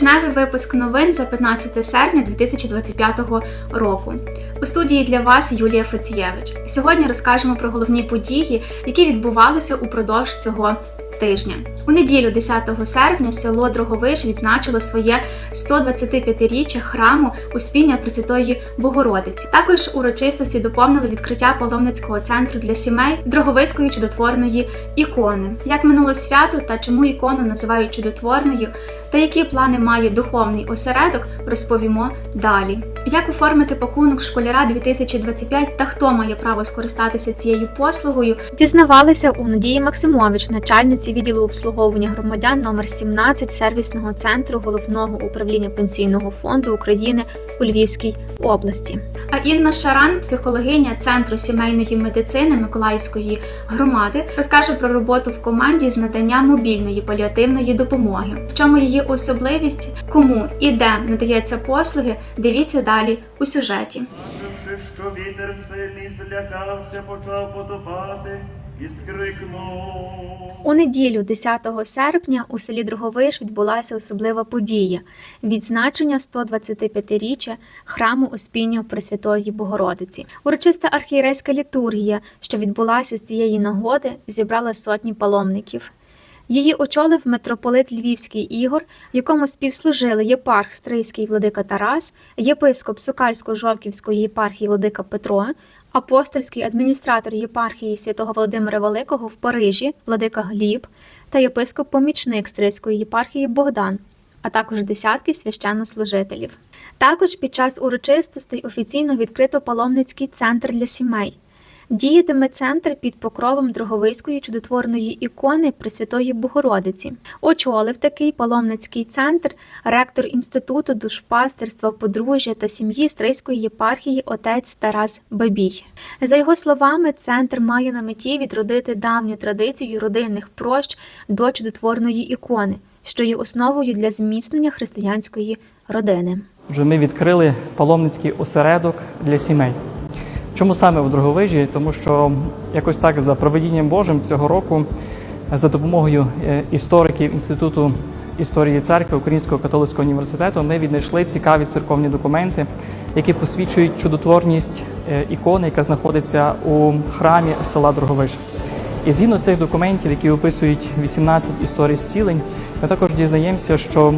Щотижневий випуск новин за 15 серпня 2025 року. У студії для вас Юлія Фецієвич. Сьогодні розкажемо про головні події, які відбувалися упродовж цього тижня. У неділю, 10 серпня, село Дроговиш відзначило своє 125-річчя храму Успіння Пресвятої Богородиці. Також урочистості доповнили відкриття паломницького центру для сімей Дроговицької чудотворної ікони. Як минуло свято та чому ікону називають чудотворною, та які плани має духовний осередок, розповімо далі. Як оформити пакунок школяра 2025 та хто має право скористатися цією послугою, дізнавалися у Надії Максимович, начальниці відділу обслуговування громадян номер 17 сервісного центру головного управління пенсійного фонду України у Львівській області. А Інна Шаран, психологиня центру сімейної медицини Миколаївської громади, розкаже про роботу в команді з надання мобільної паліативної допомоги. В чому її особливість, кому і де надається послуги, дивіться далі у сюжеті. Бачивши, що вітер сильний злякався, почав потопати. У неділю, 10 серпня, у селі Дроговиш відбулася особлива подія відзначення 125-річчя храму Успіння Пресвятої Богородиці. Урочиста архієрейська літургія, що відбулася з цієї нагоди, зібрала сотні паломників. Її очолив митрополит Львівський Ігор, якому співслужили єпарх Стрийський владика Тарас, єпископ Сукальсько-Жовківської єпархії владика Петро, апостольський адміністратор єпархії святого Володимира Великого в Парижі владика Гліб та єпископ-помічник Стрийської єпархії Богдан, а також десятки священнослужителів. Також під час урочистостей офіційно відкрито паломницький центр для сімей. Діятиме центр під покровом Дроговиської чудотворної ікони Пресвятої Богородиці. Очолив такий паломницький центр ректор Інституту душпастерства, подружжя та сім'ї Стрийської єпархії отець Тарас Бабій. За його словами, центр має на меті відродити давню традицію родинних прощ до чудотворної ікони, що є основою для зміцнення християнської родини. Вже ми відкрили паломницький осередок для сімей. Чому саме в Дроговижі? Тому що якось так за проведінням Божим цього року, за допомогою е, істориків Інституту історії церкви Українського католицького університету, ми віднайшли цікаві церковні документи, які посвідчують чудотворність е, ікони, яка знаходиться у храмі села Дроговиш. І згідно цих документів, які описують 18 історій зцілень, ми також дізнаємося, що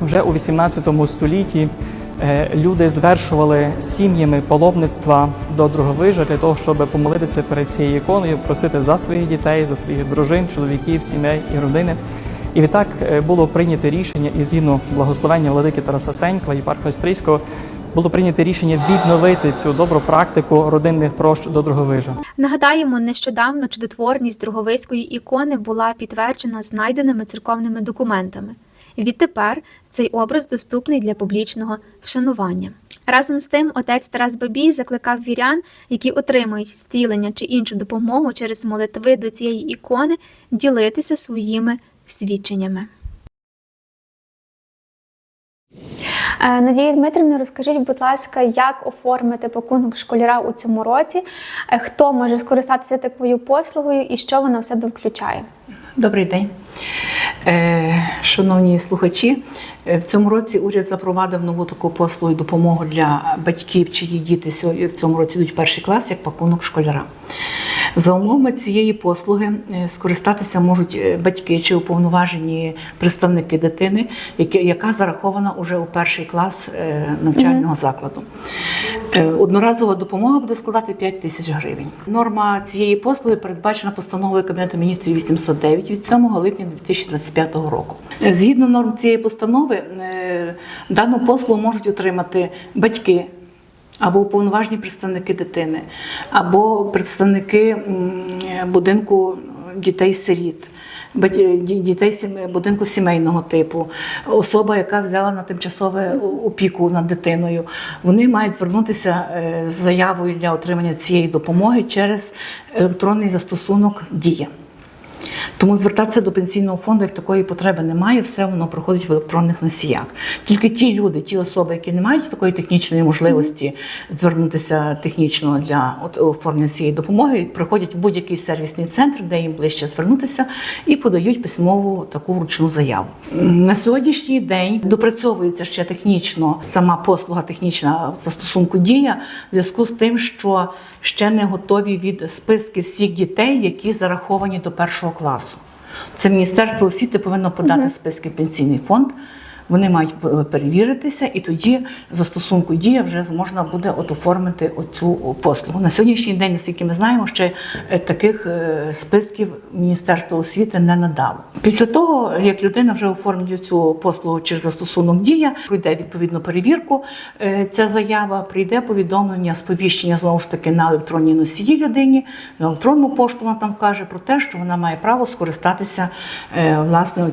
вже у 18 столітті люди звершували сім'ями паломництва до Дроговижа для того, щоб помолитися перед цією іконою, просити за своїх дітей, за своїх дружин, чоловіків, сімей і родини. І відтак е, було прийнято рішення, і згідно благословення владики Тараса Сенькова, єпарха Острійського, було прийнято рішення відновити цю добру практику родинних прощ до Дроговижа. Нагадаємо, нещодавно чудотворність Дроговиської ікони була підтверджена знайденими церковними документами. Відтепер цей образ доступний для публічного вшанування. Разом з тим, отець Тарас Бабій закликав вірян, які отримують зцілення чи іншу допомогу через молитви до цієї ікони, ділитися своїми свідченнями. Е, Надія Дмитрівна, розкажіть, будь ласка, як оформити пакунок школяра у цьому році? Е, Хто може скористатися такою послугою і що вона в себе включає? Добрий день, Е, шановні слухачі. е, В цьому році уряд запровадив нову таку послугу і допомогу для батьків, чиї діти в цьому році йдуть перший клас, як пакунок школяра. За умовами цієї послуги е, скористатися можуть е, батьки чи уповноважені представники дитини, яка зарахована уже у перший клас е, навчального закладу. Е, Одноразова допомога буде складати 5 тисяч гривень. Норма цієї послуги передбачена постановою Кабінету міністрів 809 від 7 липня 2025 року. Згідно норм цієї постанови, дану послугу можуть отримати батьки. Або уповноважені представники дитини, або представники будинку дітей-сиріт, дітей будинку сімейного типу, особа, яка взяла на тимчасове опіку над дитиною. Вони мають звернутися е, з заявою для отримання цієї допомоги через електронний застосунок Дія. Тому звертатися до пенсійного фонду як такої потреби немає, все воно проходить в електронних носіях. Тільки ті люди, ті особи, які не мають такої технічної можливості звернутися технічно для оформлення цієї допомоги, приходять в будь-який сервісний центр, де їм ближче звернутися, і подають письмову таку вручну заяву. На сьогоднішній день допрацьовується ще технічно сама послуга технічна в застосунку дія в зв'язку з тим, що ще не готові від списки всіх дітей, які зараховані до першого класу. Це Міністерство освіти повинно подати списки в пенсійний фонд. Вони мають е, перевіритися, і тоді в застосунку дія вже можна буде от оформити оцю послугу. На сьогоднішній день, наскільки ми знаємо, ще е, таких е, списків Міністерство освіти не надало. Після того, як людина вже оформлює цю послугу через застосунок дія, пройде відповідну перевірку. Ця заява прийде повідомлення, сповіщення знову ж таки на електронній носії людині, на електронну пошту вона там каже про те, що вона має право скористатися власне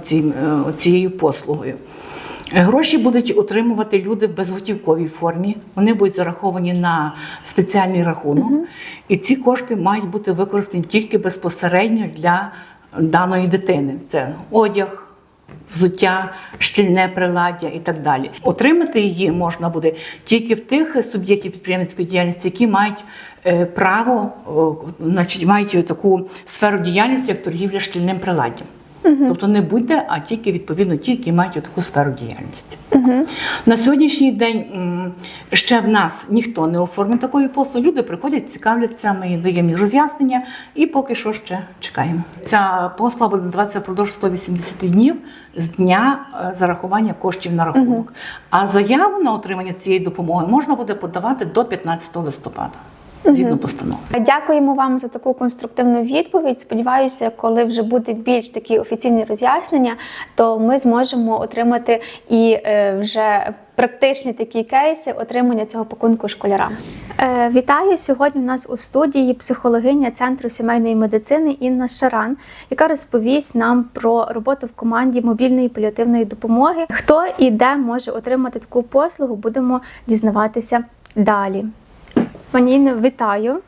цією послугою. Гроші будуть отримувати люди в безготівковій формі. Вони будуть зараховані на спеціальний рахунок, і ці кошти мають бути використані тільки безпосередньо для даної дитини. Це одяг, взуття, шкільне приладдя і так далі. Отримати її можна буде тільки в тих суб'єктів підприємницької діяльності, які мають е, право, значить, мають таку сферу діяльності, як торгівля шкільним приладдям. Тобто не будь-де, а тільки відповідно ті, які мають таку сферу діяльності. На сьогоднішній день ще в нас ніхто не оформив такої послуги. Люди приходять, цікавляться, ми даємо роз'яснення і поки що ще чекаємо. Ця послуга буде надаватися впродовж 180 днів з дня е, зарахування коштів на рахунок. А заяву на отримання цієї допомоги можна буде подавати до 15 листопада згідно постанови. Дякуємо вам за таку конструктивну відповідь. Сподіваюся, коли вже буде більш такі офіційні роз'яснення, то ми зможемо отримати і е, вже практичні такі кейси отримання цього пакунку школярам. Е, вітаю сьогодні. У нас у студії психологиня центру сімейної медицини Інна Шаран, яка розповість нам про роботу в команді мобільної паліативної допомоги. Хто і де може отримати таку послугу, будемо дізнаватися далі. Пані вітаю.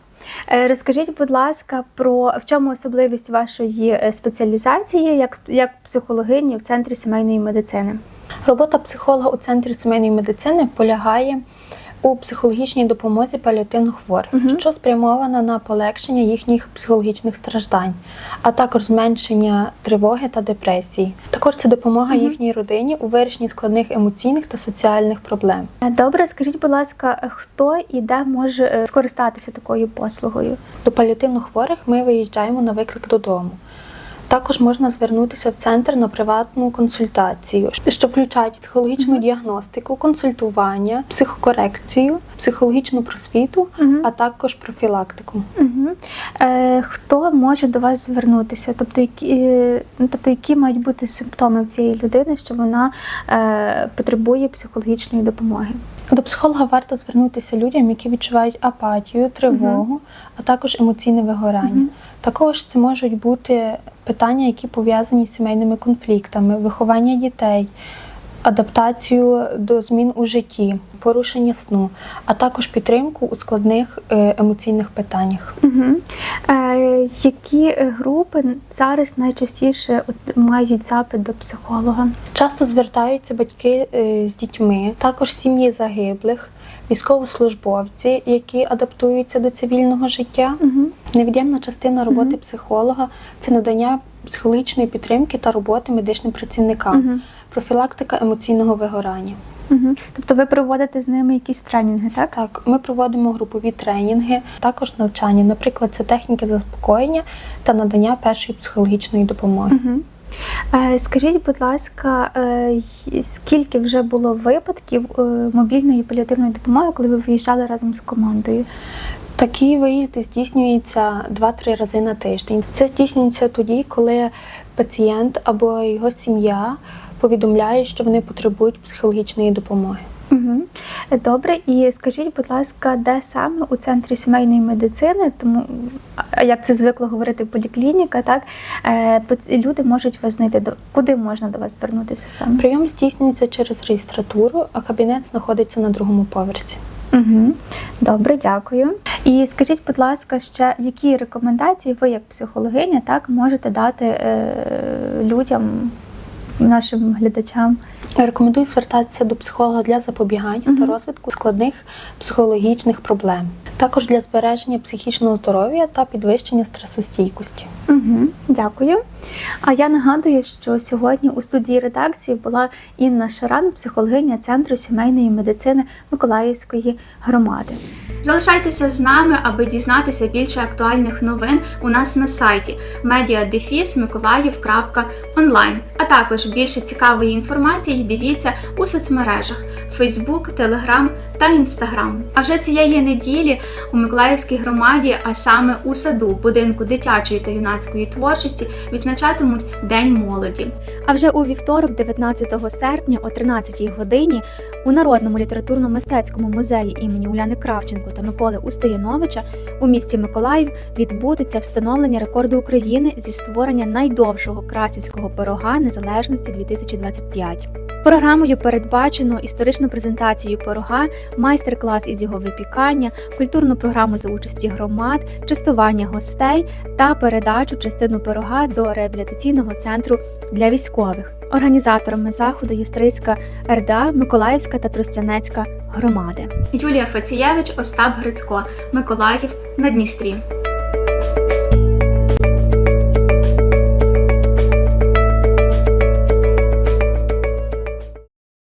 Е, Розкажіть, будь ласка, про в чому особливість вашої е, спеціалізації як, як психологині в центрі сімейної медицини? Робота психолога у центрі сімейної медицини полягає у психологічній допомозі паліативно хворих, Мгм. що спрямована на полегшення їхніх психологічних страждань, а також зменшення тривоги та депресії. Також це допомога Мгм. їхній родині у вирішенні складних емоційних та соціальних проблем. Е, Добре, скажіть, будь ласка, е, хто і де може е, скористатися такою послугою? До паліативно хворих ми виїжджаємо на виклик додому. Також можна звернутися в центр на приватну консультацію, що включають психологічну діагностику, консультування, психокорекцію, психологічну просвіту, а також профілактику. Е, хто може до вас звернутися? Тобто, які, е, ну, тобто, які мають бути симптоми в цієї людини, що вона е, потребує психологічної допомоги? До психолога варто звернутися людям, які відчувають апатію, тривогу, а також емоційне вигорання. Мгм. Також це можуть бути питання, які пов'язані з сімейними конфліктами, виховання дітей, адаптацію до змін у житті, порушення сну, а також підтримку у складних е, емоційних питаннях. Угу. Е, які е, групи зараз найчастіше мають запит до психолога? Часто звертаються батьки е, з дітьми, також сім'ї загиблих, військовослужбовці, які адаптуються до цивільного життя. Угу. Невід'ємна частина роботи Мгм. психолога це надання психологічної підтримки та роботи медичним працівникам, Угу. Профілактика емоційного вигорання. Угу. Тобто ви проводите з ними якісь тренінги, так? Так, ми проводимо групові тренінги, також навчання. Наприклад, це техніки заспокоєння та надання першої психологічної допомоги. Угу. Скажіть, будь ласка, е, скільки вже було випадків е, мобільної паліативної допомоги, коли ви виїжджали разом з командою? Такі виїзди здійснюються 2-3 рази на тиждень. Це здійснюється тоді, коли пацієнт або його сім'я повідомляють, що вони потребують психологічної допомоги. Угу. Добре, і скажіть, будь ласка, де саме у центрі сімейної медицини, тому як це звикло говорити поліклініка, так е, люди можуть вас знайти до куди можна до вас звернутися саме? Прийом здійснюється через реєстратуру, а кабінет знаходиться на другому поверсі. Угу. Добре, дякую. І скажіть, будь ласка, ще які рекомендації ви, як психологиня, так можете дати е, людям, нашим глядачам? Рекомендую звертатися до психолога для запобігання Мгм. та розвитку складних психологічних проблем, також для збереження психічного здоров'я та підвищення стресостійкості. Угу, дякую. А я нагадую, що сьогодні у студії редакції була Інна Шаран, психологиня Центру сімейної медицини Миколаївської громади. Залишайтеся з нами, аби дізнатися більше актуальних новин у нас на сайті media.mиколаїв.онлайн. А також більше цікавої інформації дивіться у соцмережах Facebook, Telegram та Instagram. А вже цієї неділі у Миколаївській громаді, а саме у саду будинку дитячої та юнацької творчості, відзначатимуть День молоді. А вже у вівторок, 19 серпня, о 13 годині, у Народному літературно-мистецькому музеї імені Уляни Кравченко та Миколи Устояновича у місті Миколаїв відбудеться встановлення рекорду України зі створення найдовшого красівського пирога незалежності 2025. Програмою передбачено історичну презентацію пирога, майстер-клас із його випікання, культурну програму за участі громад, частування гостей та передачу частину пирога до реабілітаційного центру для військових. Організаторами заходу є Стрийська РДА, Миколаївська та Тростянецька громади. Юлія Фацієвич, Остап Грицько, Миколаїв на Дністрі.